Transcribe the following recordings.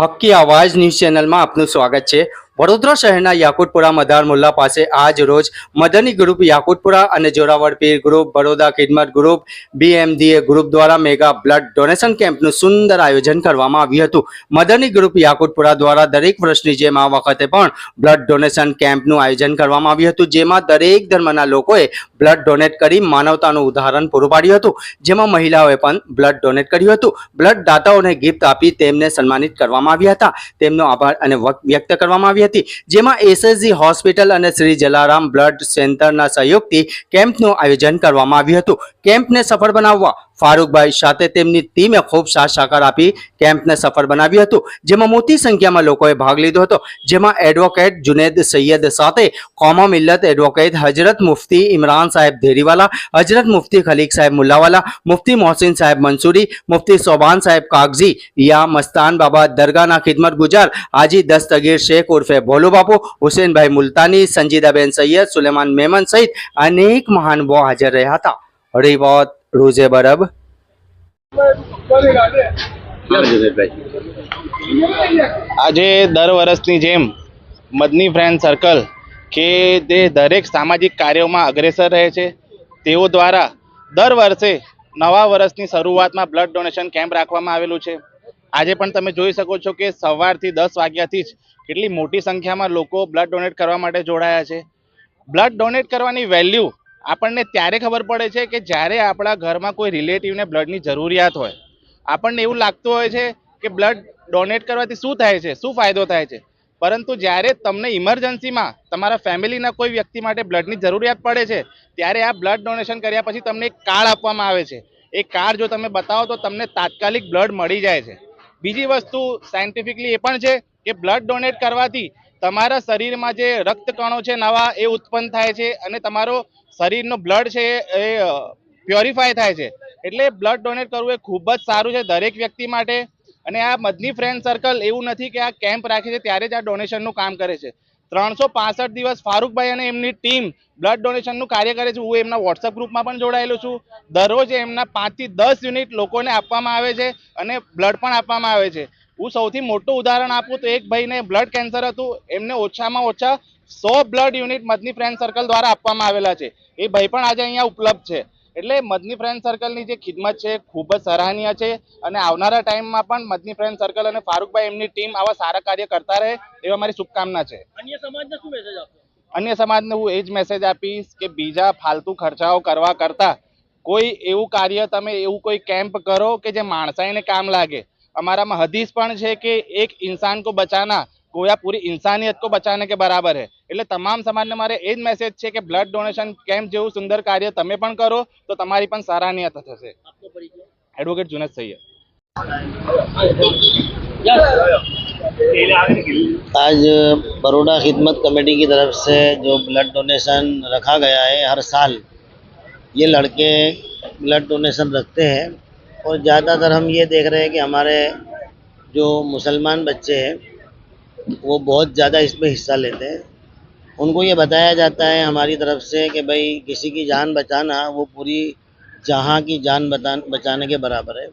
હક્કી આવાજ ન્યૂઝ ચેનલમાં આપનું સ્વાગત છે. વડોદરા શહેરના યાકુતપુરા મધાર મુલ્લા પાસે આજ રોજ મદની ગ્રુપ યાકુતપુરા અને Jorawar Pir group, Baroda Khidmat group, BMDA group દ્વારા મેગા બ્લડ ડોનેશન કેમ્પનું સુંદર આયોજન કરવામાં આવ્યું હતું. મદની ગ્રુપ યાકુતપુરા દ્વારા દરેક વર્ષની જેમ આ વખતે પણ બ્લડ ડોનેશન કેમ્પનું આયોજન કરવામાં આવ્યું હતું, જેમાં દરેક ધર્મના લોકોએ બ્લડ ડોનેટ કરી માનવતાનું ઉદાહરણ પૂરું પાડ્યું હતું. જેમાં મહિલાઓએ પણ બ્લડ ડોનેટ કર્યું હતું. બ્લડ દાતાઓને ગિફ્ટ આપી તેમને સન્માનિત કરવામાં આવ્યા હતા. તેમનો આભાર અને વ્યક્ત કરવામાં આવી હતી, જેમાં એસએસજી હોસ્પિટલ અને શ્રી જલારામ બ્લડ સેન્ટરના સહયોગથી કેમ્પનું આયોજન કરવામાં આવ્યું હતું. કેમ્પને સફળ બનાવવા ફારૂકભાઈ સાથે તેમની ટીમે ખૂબ સાથ સહકાર આપી કેમ્પને સફળ બનાવ્યું હતું, જેમાં મોટી સંખ્યામાં લોકોએ ભાગ લીધો હતો. જેમાં એડવોકેટ જુનેદ સૈયદ સાથે કોમા મિલ્લત એડવોકેટ હજરત મુફતી ઇમરાન સાહેબ ધેરીવાલા હજરત મુફતી ખલીક સાહેબ મુલ્લાવાલા, મુફતી મોહસિન સાહેબ મંસૂરી, મુફતી સોબાન સાહેબ કાગઝી, યા મસ્તાન બાબા દરગાહના ખિદમત ગુજાર હાજી દસ્તગીર શેખ ઉર્ફે ભોલુ બાપુ, હુસેનભાઈ મુલતાની, સંજીદાબેન સૈયદ સુલેમાન મેમન સહિત અનેક મહાનુભાવો હાજર રહ્યા હતા. રિવોત રૂઝે બરબ આજે દર વર્ષની જેમ મદની ફ્રેન્ડ સર્કલ કે તે દરેક સામાજિક કાર્યોમાં અગ્રેસર રહે છે, તેઓ દ્વારા દર વર્ષે નવા વર્ષની શરૂઆતમાં બ્લડ ડોનેશન કેમ્પ રાખવામાં આવેલું છે. આજે પણ તમે જોઈ શકો છો કે સવારથી દસ વાગ્યાથી જ કેટલી મોટી સંખ્યામાં લોકો બ્લડ ડોનેટ કરવા માટે જોડાયા છે. બ્લડ ડોનેટ કરવાની વેલ્યુ આપણને ત્યારે ખબર પડે છે કે જ્યારે આપણા ઘરમાં કોઈ રિલેટિવને બ્લડની જરૂરિયાત હોય, આપણને એવું લાગતું હોય છે કે બ્લડ ડોનેટ કરવાથી શું થાય છે, શું ફાયદો થાય છે? પરંતુ જ્યારે તમને ઇમરજન્સીમાં તમારા ફેમિલીના કોઈ વ્યક્તિ માટે બ્લડની જરૂરિયાત પડે છે, ત્યારે આ બ્લડ ડોનેશન કર્યા પછી તમને એક કાર્ડ આપવામાં આવે છે. એ કાર્ડ જો તમે બતાવો તો તમને તાત્કાલિક બ્લડ મળી જાય છે. બીજી વસ્તુ સાયન્ટિફિકલી એ પણ છે કે બ્લડ ડોનેટ કરવાથી તમારા શરીરમાં જે રક્તકણો છે નવા એ ઉત્પન્ન થાય છે અને તમારો શરીરનો બ્લડ છે એ પ્યોરિફાય થાય છે. એટલે બ્લડ ડોનેટ કરવું એ ખૂબ જ સારું છે દરેક વ્યક્તિ માટે. અને આ મધની ફ્રેન્ડ સર્કલ એવું નથી કે આ કેમ્પ રાખે છે ત્યારે જ આ ડોનેશનનું કામ કરે છે. ત્રણસો પાસઠ દિવસ ફારૂકભાઈ અને એમની ટીમ બ્લડ ડોનેશનનું કાર્ય કરે છે. હું એમના વોટ્સઅપ ગ્રુપમાં પણ જોડાયેલો છું. દરરોજ એમના પાંચથી દસ યુનિટ લોકોને આપવામાં આવે છે અને બ્લડ પણ આપવામાં આવે છે. હું સૌથી મોટું ઉદાહરણ આપું તો એક ભાઈને બ્લડ કેન્સર હતું. એમને ઓછામાં ઓછા સો blood unit Madni friend circle દ્વારા આપવામાં આવેલા છે. એ ભાઈ પણ આજે અહીંયા ઉપલબ્ધ છે. એટલે મદની ફ્રેન્ડ સર્કલની જે ખિદમત છે ખૂબ જ સરાહનીય છે અને આવનારા ટાઈમમાં પણ મદની ફ્રેન્ડ સર્કલ અને ફારૂકભાઈ એમની ટીમ આવા સારા કાર્ય કરતા રહે એવા મારી શુભકામના છે. અન્ય સમાજને શું મેસેજ આપો અન્ય સમાજને હું એ જ મેસેજ આપીશ કે બીજા ફાલતુ ખર્ચાઓ કરવા કરતાં કોઈ એવું કાર્ય તમે એવું કોઈ કેમ્પ કરો કે જે માણસાઈને કામ લાગે. અમારામાં હદીસ પણ છે કે એક ઇન્સાન કો બચાના ગોયા પૂરી ઇન્સાનિયત કો બચાને કે બરાબર है એટલે તમામ સમાજને મારે એ જ મેસેજ છે કે બ્લડ ડોનેશન કેમ્પ જેવું સુંદર કાર્ય તમે પણ કરો તો તમારી પણ સરાહનીયતા થશે આપનો પરિચય એડવોકેટ જુનેદ સૈયદ आज बड़ोड़ा खिदमत कमेटी की तरफ से जो ब्लड डोनेशन रखा गया है हर साल ये लड़के ब्लड डोनेशन रखते हैं और ज़्यादातर हम ये देख रहे हैं कि हमारे जो मुसलमान बच्चे हैं, वो बहुत ज़्यादा इसमें हिस्सा लेते हैं। उनको ये बताया जाता है हमारी तरफ़ से कि भाई, किसी की जान बचाना, वो पूरी जहाँ की जान बचाने के बराबर है।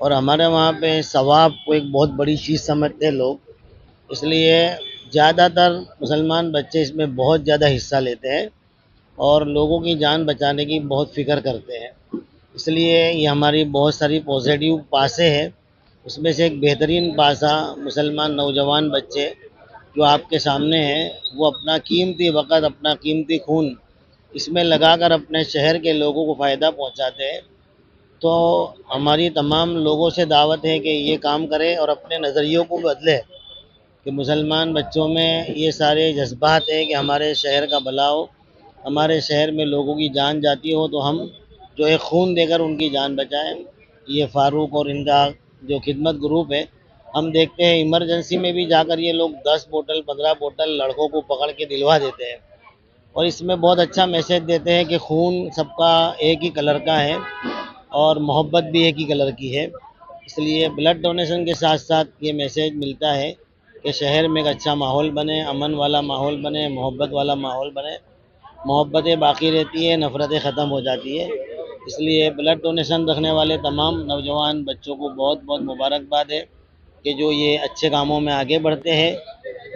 और हमारे वहाँ पे सवाब को एक बहुत बड़ी चीज़ समझते हैं लोग। इसलिए ज़्यादातर मुसलमान बच्चे इसमें बहुत ज़्यादा हिस्सा लेते हैं और लोगों की जान बचाने की बहुत फ़िक्र करते हैं। इसलिए ये हमारी बहुत सारी पॉजिटिव पासे हैं। उसमें से एक बेहतरीन पासा मुसलमान नौजवान बच्चे जो आपके सामने हैं, वो अपना कीमती वक़्त, अपना कीमती खून इसमें लगाकर अपने शहर के लोगों को फ़ायदा पहुंचाते हैं। तो हमारी तमाम लोगों से दावत है कि ये काम करें और अपने नज़रियों को बदलें कि मुसलमान बच्चों में ये सारे जज्बात हैं कि हमारे शहर का भला हो, हमारे शहर में लोगों की जान जाती हो तो हम जो है खून देकर उनकी जान बचाएँ। ये फ़ारूक और इनका जो खिदमत ग्रुप है, हम देखते हैं इमरजेंसी में भी जाकर ये लोग दस बोतल, पंद्रह बोतल लड़कों को पकड़ के दिलवा देते हैं। और इसमें बहुत अच्छा मैसेज देते हैं कि खून सबका एक ही कलर का है और मोहब्बत भी एक ही कलर की है। इसलिए ब्लड डोनेशन के साथ साथ ये मैसेज मिलता है कि शहर में एक अच्छा माहौल बने, अमन वाला माहौल बने, मोहब्बत वाला माहौल बने। मोहब्बतें बाकी रहती है, नफ़रतें ख़त्म हो जाती है। इसलिए ब्लड डोनेशन रखने वाले तमाम नौजवान बच्चों को बहुत बहुत मुबारकबाद है कि जो ये अच्छे कामों में आगे बढ़ते हैं।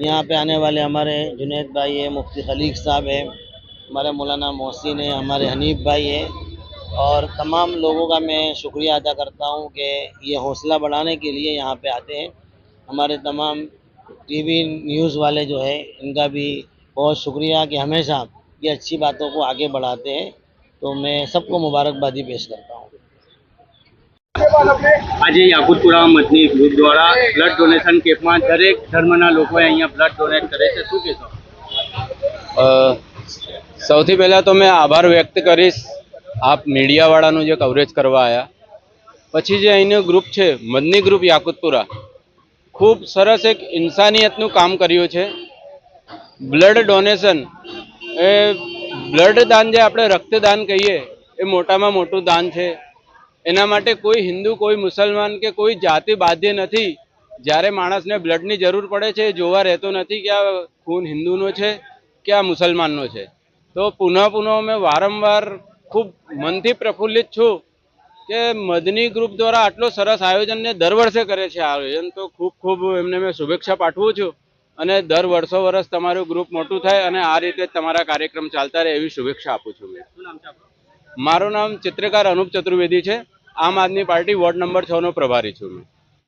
यहाँ पे आने वाले हमारे जुनेद भाई है, मुफ्ती खलीक साहब है, हमारे मौलाना मोहसिन है, हमारे हनीफ भाई है। और तमाम लोगों का मैं शुक्रिया अदा करता हूँ कि ये हौसला बढ़ाने के लिए यहाँ पे आते हैं। हमारे तमाम टीवी न्यूज़ वाले जो है, इनका भी बहुत शुक्रिया कि हमेशा ये अच्छी बातों को आगे बढ़ाते हैं। तो मैं सबको मुबारकबादी पेश करता हूँ આજે યાકુતપુરા મદની ગ્રુપ દ્વારા બ્લડ ડોનેશન કેમ્પમાં દરેક ધર્મના લોકોએ અહીંયા બ્લડ ડોનેટ કરે છે શું કહેશો અ, સૌથી પહેલાં તો મેં આભાર વ્યક્ત કરીશ આપ મીડિયાવાળાનું જે કવરેજ કરવા આવ્યા પછી જે અહીંનું ગ્રુપ છે મદની ગ્રુપ યાકુતપુરા ખૂબ સરસ એક ઇન્સાનિયતનું કામ કર્યું છે બ્લડ ડોનેશન એ બ્લડ દાન જે આપણે રક્તદાન કહીએ, એ મોટામાં મોટું દાન છે. એના માટે કોઈ હિન્દુ, કોઈ મુસલમાન કે કોઈ જાતિ બાધ્ય નથી. જ્યારે માણસને બ્લડની જરૂર પડે છે જોવા રહેતો નથી કે આ ખૂન હિન્દુનો છે કે આ મુસલમાનનો છે. તો પુનઃ પુનઃ મેં વારંવાર ખૂબ મનથી પ્રફુલ્લિત છું કે મદની ગ્રુપ દ્વારા આટલો સરસ આયોજનને દર વર્ષે કરે છે આયોજન. તો ખૂબ ખૂબ એમને મેં શુભેચ્છા પાઠવું છું. અને દર વર્ષો વર્ષ તમારું ગ્રુપ મોટું થાય અને આ રીતે તમારા કાર્યક્રમ ચાલતા રહે એવી શુભેચ્છા આપું છું મેં. મારું નામ ચિત્રકાર અનુપ ચતુર્વેદી છે. આમ આદમી પાર્ટી વોર્ડ નંબર છ નો પ્રભારી છું મેં.